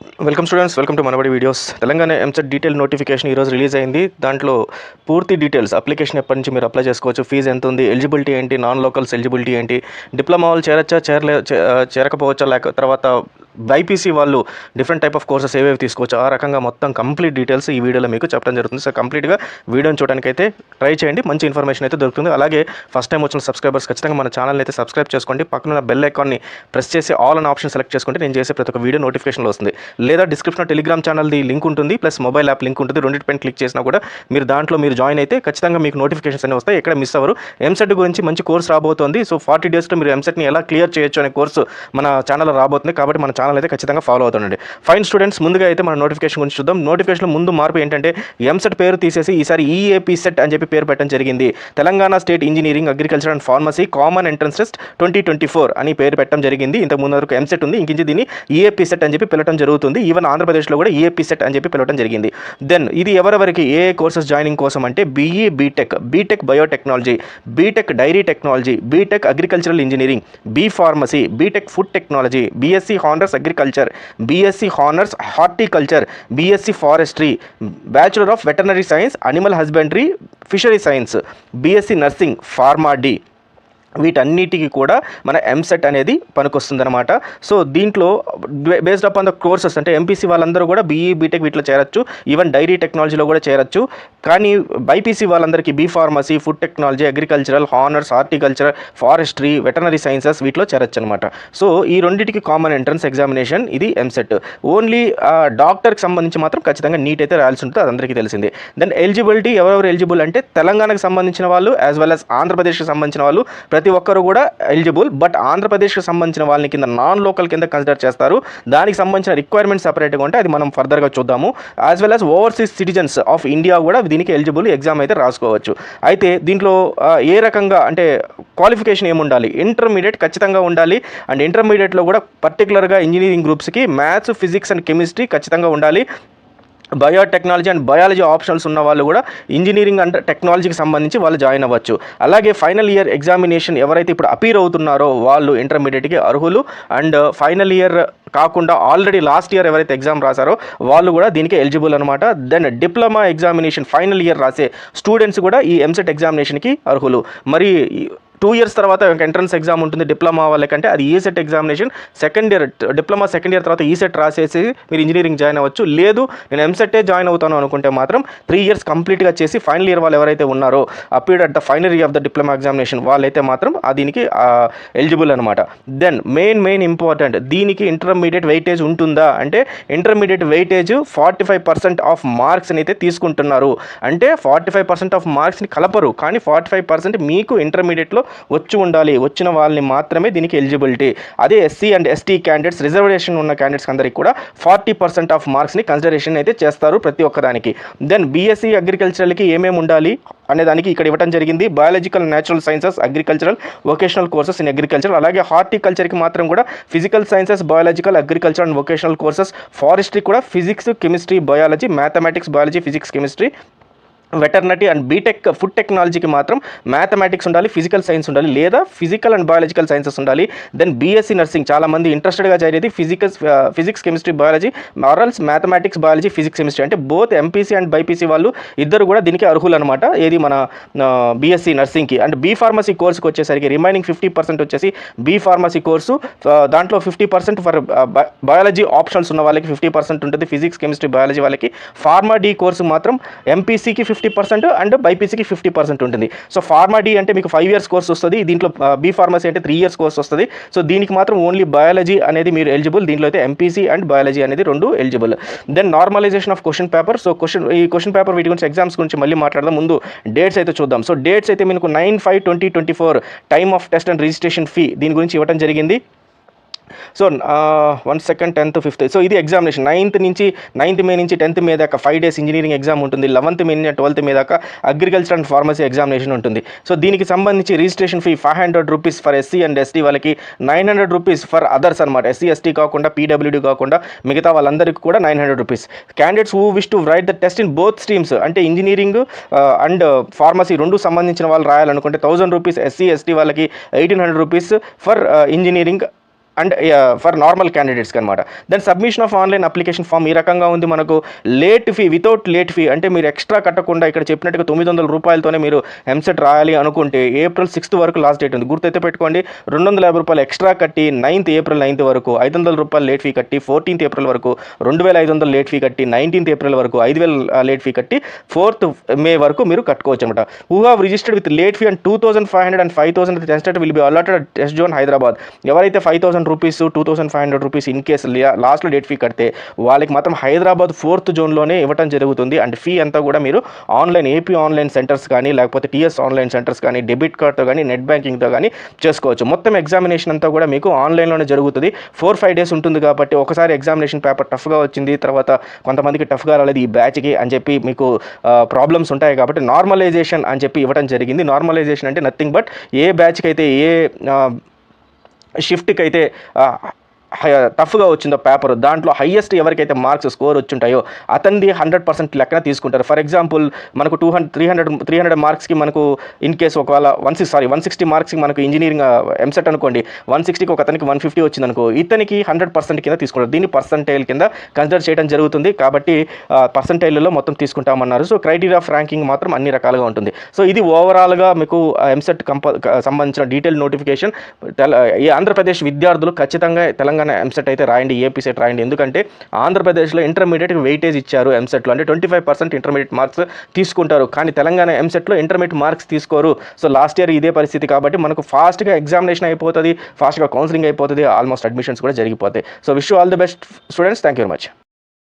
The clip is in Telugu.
Welcome students welcome to Manabadi videos Telangana EAMCET detail notification ఈరోజు రిలీజ్ అయింది. దాంట్లో పూర్తి డీటెయిల్స్ అప్లికేషన్ ఎప్పటి నుంచి మీరు అప్లై చేసుకోవచ్చు ఫీజు ఎంత ఉంది ఎలిజిబిలిటీ ఏంటి నాన్ లోకల్స్ ఎలిజిబిలిటీ ఏంటి డిప్లొమా వాళ్ళు చేరచ్చా చేరలే చేరకపోవచ్చా లేక తర్వాత బైపీసీ వాళ్ళు డిఫరెంట్ టైప్ ఆఫ్ కోర్సెస్ ఏవేవి తీసుకోవచ్చు ఆ రకంగా మొత్తం కంప్లీట్ డీటెయిల్స్ ఈ వీడియోలో మీకు చెప్పడం జరుగుతుంది. సో కంప్లీట్గా వీడియోని చూడడానికైతే అయితే ట్రై చేయండి. మంచి ఇన్ఫర్మేషన్ అయితే దొరుకుతుంది. అలాగే ఫస్ట్ టైం వచ్చిన సబ్స్క్రైబర్స్ ఖచ్చితంగా మన ఛానల్ అయితే సబ్స్క్రైబ్ చేసుకోండి. పక్కన బెల్ ఐకాన్ని ప్రెస్ చేసి ఆల్ అన్ ఆప్షన్ సెలెక్ట్ చేసుకుంటే నేను చేసే ప్రతి ఒక్క వీడియో నోటిఫికేషన్లో వస్తుంది. లేదా డిస్క్రిప్షన్ టెలిగ్రామ్ ఛానల్ది లింక్ ఉంటుంది ప్లస్ మొబైల్ యాప్ లింక్ ఉంటుంది. రెండింటిపైన క్లిక్ చేసినా కూడా మీరు దాంట్లో మీరు జాయిన్ అయితే ఖచ్చితంగా మీకు నోటిఫికేషన్స్ అనేవి వస్తాయి. ఎక్కడ మిస్ అవ్వరు. ఎంసెట్ గురించి మంచి కోర్స్ రాబోతోంది. సో ఫార్టీ డేస్లో మీరు ఎంసెట్ని ఎలా క్లియర్ చేయొచ్చు అనే కోర్సు మన ఛానల్లో రాబోతుంది. కాబట్టి మన ఛానల్ అయితే ఖచ్చితంగా ఫాలో అవుతుండండి. ఫైన్ స్టూడెంట్స్ ముందుగా అయితే మన నోటిఫికేషన్ గురించి చూద్దాం. నోటిఫికేషన్ ముందు మార్పు ఏంటంటే ఎంసెట్ పేరు తీసేసి ఈసారి ఈఏపీ సెట్ అని చెప్పి పేరు పెట్టడం జరిగింది. Telangana state engineering agriculture and pharmacy common entrance test twenty twenty four అని పేరు పెట్టడం జరిగింది. ఇంతకు ముందు వరకు ఎంసెట్ ఉంది. ఇంకించి దీన్ని ఈఏపీ సెట్ అని చెప్పి పిలవడం జరుగుతుంది. ఈవెన్ ఆంధ్రప్రదేశ్లో కూడా ఈఏపీ సెట్ అని చెప్పి పిలవడం జరిగింది. దెన్ ఇది ఎవరెవరికి ఏ కోర్సెస్ జాయినింగ్ కోసం అంటే BE B Tech B Tech biotechnology B Tech dairy technology B Tech agricultural engineering B pharmacy B Tech food technology BSc honours Agriculture, BSc Honors Horticulture, BSc Forestry, Bachelor of Veterinary Science, Animal Husbandry, Fishery Science, BSc Nursing, Pharma D. వీటన్నిటికీ కూడా మన ఎంసెట్ అనేది పనికొస్తుందన్నమాట. సో దీంట్లో based up on the courses అంటే ఎంపీసీ వాళ్ళందరూ కూడా బీఈ బీటెక్ వీటిలో చేరొచ్చు. ఈవెన్ డైరీ టెక్నాలజీలో కూడా చేరొచ్చు. కానీ బైపీసీ వాళ్ళందరికీ B pharmacy food technology agricultural honours horticulture forestry veterinary sciences వీటిలో చేరొచ్చు అనమాట సో ఈ రెండింటికి కామన్ ఎంట్రన్స్ ఎగ్జామినేషన్ ఇది ఎంసెట్ ఓన్లీ డాక్టర్కి సంబంధించి మాత్రం ఖచ్చితంగా నీట్ అయితే రాయాల్సి ఉంటుంది. అది అందరికీ తెలిసిందే. దెన్ ఎలిజిబిలిటీ ఎవరెవరు ఎలిజిబుల్ అంటే తెలంగాణకు సంబంధించిన వాళ్ళు యాజ్ వెల్ యాజ్ ఆంధ్రప్రదేశ్కి సంబంధించిన వాళ్ళు. ప్రతి ఒక్కరు కూడా ఎలిజిబుల్ బట్ ఆంధ్రప్రదేశ్కి సంబంధించిన వాళ్ళని కింద నాన్ లోకల్ కింద కన్సిడర్ చేస్తారు. దానికి సంబంధించిన రిక్వైర్మెంట్ సపరేట్గా ఉంటే అది మనం ఫర్దర్గా చూద్దాము. As well as overseas citizens of India కూడా దీనికి ఎలిజిబుల్ ఎగ్జామ్ అయితే రాసుకోవచ్చు. అయితే దీంట్లో ఏ రకంగా అంటే క్వాలిఫికేషన్ ఏముండాలి? ఇంటర్మీడియట్ ఖచ్చితంగా ఉండాలి. అండ్ ఇంటర్మీడియట్లో కూడా పర్టికులర్గా ఇంజనీరింగ్ గ్రూప్స్కి మ్యాథ్స్ ఫిజిక్స్ అండ్ కెమిస్ట్రీ ఖచ్చితంగా ఉండాలి. బయోటెక్నాలజీ అండ్ బయాలజీ ఆప్షన్స్ ఉన్న వాళ్ళు కూడా ఇంజనీరింగ్ అండ్ టెక్నాలజీకి సంబంధించి వాళ్ళు జాయిన్ అవ్వచ్చు. అలాగే ఫైనల్ ఇయర్ ఎగ్జామినేషన్ ఎవరైతే ఇప్పుడు అపీర్ అవుతున్నారో వాళ్ళు ఇంటర్మీడియట్కి అర్హులు. అండ్ ఫైనల్ ఇయర్ కాకుండా ఆల్రెడీ లాస్ట్ ఇయర్ ఎవరైతే ఎగ్జామ్ రాశారో వాళ్ళు కూడా దీనికి ఎలిజిబుల్ అనమాట then diploma examination final year రాసే స్టూడెంట్స్ కూడా ఈ ఎంసెట్ ఎగ్జామినేషన్కి అర్హులు. మరి టూ ఇయర్స్ తర్వాత ఎంట్రన్స్ ఎగ్జామ్ ఉంటుంది డిప్లొమా వాళ్ళకంటే అది ECET examination second year diploma second year తర్వాత e ఈసెట్ రాసేసి మీరు ఇంజనీరింగ్ జాయిన్ అవ్వచ్చు. లేదు నేను ఎంసెట్టే జాయిన్ అవుతాను అనుకుంటే మాత్రం త్రీ ఇయర్స్ కంప్లీట్గా చేసి ఫైనల్ ఇయర్ వాళ్ళు ఎవరైతే ఉన్నారో appeared at the final year of the diploma examination వాళ్ళైతే మాత్రం దీనికి ఎలిజిబుల్ అనమాట దెన్ మెయిన్ మెయిన్ ఇంపార్టెంట్ దీనికి ఇంటర్మీడియట్ వెయిటేజ్ ఉంటుందా? అంటే intermediate weightage forty five percent of మార్క్స్ని అయితే తీసుకుంటున్నారు. అంటే ఫార్టీ ఫైవ్ పర్సెంట్ ఆఫ్ మార్క్స్ని కలపరు. కానీ ఫార్టీ ఫైవ్ పర్సెంట్ మీకు ఇంటర్మీడియట్లో వచ్చి ఉండాలి. వచ్చిన వాళ్ళని మాత్రమే దీనికి ఎలిజిబిలిటీ. అదే SC and ST candidates reservation ఉన్న క్యాండిడేట్స్ అందరికీ కూడా ఫార్టీ పర్సెంట్ ఆఫ్ మార్క్స్ని కన్సిడరేషన్ అయితే చేస్తారు ప్రతి ఒక్కదానికి. దెన్ బీఎస్సీ అగ్రికల్చరల్కి ఏమేమి ఉండాలి అనే దానికి ఇక్కడ ఇవ్వడం జరిగింది. Biological natural sciences agricultural vocational courses in agriculture అలాగే హార్టికల్చర్కి మాత్రం కూడా physical sciences biological agriculture and vocational courses forestry కూడా physics chemistry biology mathematics biology physics chemistry veterinary and B Tech food టెక్నాలజీకి మాత్రం మ్యాథమెటిక్స్ ఉండాలి ఫిజికల్ సైన్స్ ఉండాలి లేదా ఫిజికల్ అండ్ బయాలజికల్ సైన్సెస్ ఉండాలి. దెన్ బీఎస్సీ నర్సింగ్ చాలామంది ఇంట్రెస్టెడ్గా చేరేది physicals physics chemistry biology morals mathematics biology physics chemistry అంటే బోత్ ఎంపీసీ అండ్ బైపీసీ వాళ్ళు ఇద్దరు కూడా దీనికి అర్హులు అనమాట ఏది మన బీఎస్సీ నర్సింగ్కి. అండ్ బీ ఫార్మసీ కోర్సుకి వచ్చేసరికి రిమైనింగ్ ఫిఫ్టీ పర్సెంట్ వచ్చేసి బీ ఫార్మసీ కోర్సు దాంట్లో fifty percent for biology options ఉన్న వాళ్ళకి ఫిఫ్టీ పర్సెంట్ ఉంటుంది ఫిజిక్స్ కెమిస్ట్రీ బయాలజీ వాళ్ళకి. ఫార్మా డీ కోర్సు మాత్రం ఎంపీసీకి ఫిఫ్టీ ఫిఫ్టీ పర్సెంట్ అండ్ బైపీసీకి ఫిఫ్టీ పర్సెంట్ ఉంటుంది. సో ఫార్మా డి అంటే మీకు ఫైవ్ ఇయర్స్ కోర్స్ వస్తుంది దీంట్లో బీ ఫార్మసీ అంటే త్రీ ఇయర్స్ కోర్స్ వస్తుంది. సో దీనికి మాత్రం ఓన్లీ బయాలజీ అనేది మీరు ఎలిజిబుల్ దీంట్లో అయితే ఎంపీసీ అండ్ బయాలజీ అనేది రెండు eligible. Then normalization of question paper. So question ఈ క్వశ్చన్ పేపర్ వీటి గురించి ఎగ్జామ్స్ గురించి మళ్ళీ మాట్లాడదాం. ముందు డేట్స్ అయితే చూద్దాం. సో డేట్స్ అయితే మీకు nine five twenty twenty four time of test and registration fee దీని గురించి ఇవ్వడం జరిగింది. So one second tenth fifth so ఇది ఎగ్జామినేషన్ నైన్త్ నుంచి నైన్త్ మే నుంచి టెన్త్ మే దాకా ఫైవ్ డేస్ ఇంజనీరింగ్ ఎగ్జామ్ ఉంటుంది. లెవెన్త్ మే నుంచి ట్వెల్త్ మే దాకా అగ్రికల్చర్ అండ్ ఫార్మసీ ఎగ్జామినేషన్ ఉంటుంది. సో దీనికి సంబంధించి registration fee five hundred rupees for SC and ST వాళ్ళకి nine hundred rupees for others అనమాట ఎస్సీ ఎస్టీ కాకుండా పీడబ్ల్యూడీ కాకుండా మిగతా వాళ్ళందరికీ కూడా nine hundred rupees candidates who wish to write the test in both streams అంటే ఇంజనీరింగ్ అండ్ ఫార్మసీ రెండు సంబంధించిన వాళ్ళు రాయాలనుకుంటే థౌసండ్ రూపీస్ ఎస్సీ ఎస్టీ వాళ్ళకి eighteen hundred rupees for engineering and for normal క్యాండిడేట్స్కి అనమాట then submission of online application form ఈ రకంగా ఉంది మనకు. Late fee without late fee అంటే మీరు ఎక్స్ట్రా కట్టకుండా ఇక్కడ చెప్పినట్టుగా తొమ్మిది వందల రూపాయలతోనే మీరు ఎంసెట్ రాయాలి అనుకుంటే ఏప్రిల్ సిక్స్త్ వరకు లాస్ట్ డేట్ ఉంది. గుర్తైతే పెట్టుకోండి రెండు వందల యాభై రూపాయలు ఎక్స్ట్రా కట్టి నైన్త్ ఏప్రిల్ నైన్త్ వరకు ఐదు వందల రూపాయలు లేట్ ఫీ కట్టి ఫోర్టీన్త్ ఏప్రిల్ వరకు రెండు వేల ఐదు వందలు లేట్ ఫీ కట్టి నైన్టీన్త్ ఏప్రిల్ వరకు ఐదు వేల లేట్ ఫీ కట్టి ఫోర్త్ మే వరకు మీరు కట్టుకోవచ్చు అనమాట who have registered with late fee and two thousand five hundred and five thousand test will be allotted test zone Hyderabad ఎవరైతే five thousand rupees two thousand five hundred rupees in case లాస్ట్లో డేట్ ఫీ కడితే వాళ్ళకి మాత్రం హైదరాబాద్ ఫోర్త్ జోన్లోనే ఇవ్వటం జరుగుతుంది. అండ్ ఫీ అంతా కూడా మీరు ఆన్లైన్ ఏపీ ఆన్లైన్ సెంటర్స్ కానీ లేకపోతే టీఎస్ ఆన్లైన్ సెంటర్స్ కానీ డెబిట్ కార్డ్తో కానీ నెట్ బ్యాంకింగ్తో కానీ చేసుకోవచ్చు. మొత్తం ఎగ్జామినేషన్ అంతా కూడా మీకు ఆన్లైన్లోనే జరుగుతుంది. ఫోర్ ఫైవ్ డేస్ ఉంటుంది కాబట్టి ఒకసారి ఎగ్జామినేషన్ పేపర్ టఫ్గా వచ్చింది తర్వాత కొంతమందికి టఫ్గా రాలేదు ఈ బ్యాచ్కి అని చెప్పి మీకు ప్రాబ్లమ్స్ ఉంటాయి కాబట్టి నార్మలైజేషన్ అని చెప్పి ఇవ్వడం జరిగింది. నార్మలైజేషన్ అంటే నథింగ్ బట్ ఏ బ్యాచ్కి అయితే ఏ షిఫ్ట్కి అయితే ఆ, హై- టఫ్గా వచ్చిందో పేపర్ దాంట్లో హైయెస్ట్ ఎవరికైతే మార్క్స్ స్కోర్ వచ్చుంటాయో అతనిది హండ్రెడ్ పర్సెంట్ లెక్కన తీసుకుంటారు. ఫర్ ఎగ్జాంపుల్ మనకు two hundred three hundred three hundred మార్క్స్కి మనకు ఇన్ కేసు ఒకవేళ one six sorry one sixty మార్క్స్కి మనకు ఇంజనీరింగ్ ఎంసెట్ అనుకోండి వన్ సిక్స్టీకి ఒక అతనికి వన్ ఫిఫ్టీ వచ్చింది అనుకో ఇతనికి హండ్రెడ్ పర్సెంట్ కింద తీసుకుంటారు. దీన్ని పర్సంటైల్ కింద కన్సిడర్ చేయడం జరుగుతుంది కాబట్టి పర్సంటైల్లో మొత్తం తీసుకుంటామన్నారు. సో క్రైటీరియా ఆఫ్ ర్యాంకింగ్ మాత్రం అన్ని రకాలుగా ఉంటుంది. సో ఇది ఓవరాల్గా మీకు ఎంసెట్ కంప సంబంధించిన డీటెయిల్ నోటిఫికేషన్ తెల ఈ ఆంధ్రప్రదేశ్ విద్యార్థులు ఖచ్చితంగా తెలంగాణ తెలంగాణ ఎంసెట్ అయితే రాయండి ఏపీ సెట్ రాయండి. ఎందుకంటే ఆంధ్రప్రదేశ్లో ఇంటర్మీడియట్ వెయిటేజ్ ఇచ్చారు ఎంసెట్లో అంటే twenty five percent intermediate marks తీసుకుంటారు. కానీ తెలంగాణ ఎంసెట్లో ఇంటర్మీడియట్ మార్క్స్ తీసుకోరు. సో లాస్ట్ ఇయర్ ఇదే పరిస్థితి కాబట్టి మనకు ఫాస్ట్గా ఎగ్జామినేషన్ అయిపోతుంది ఫాస్ట్గా కౌన్సిలింగ్ అయిపోతుంది ఆల్మోస్ట్ అడ్మిషన్స్ కూడా జరిగిపోతాయి. So wish all the best students thank you very much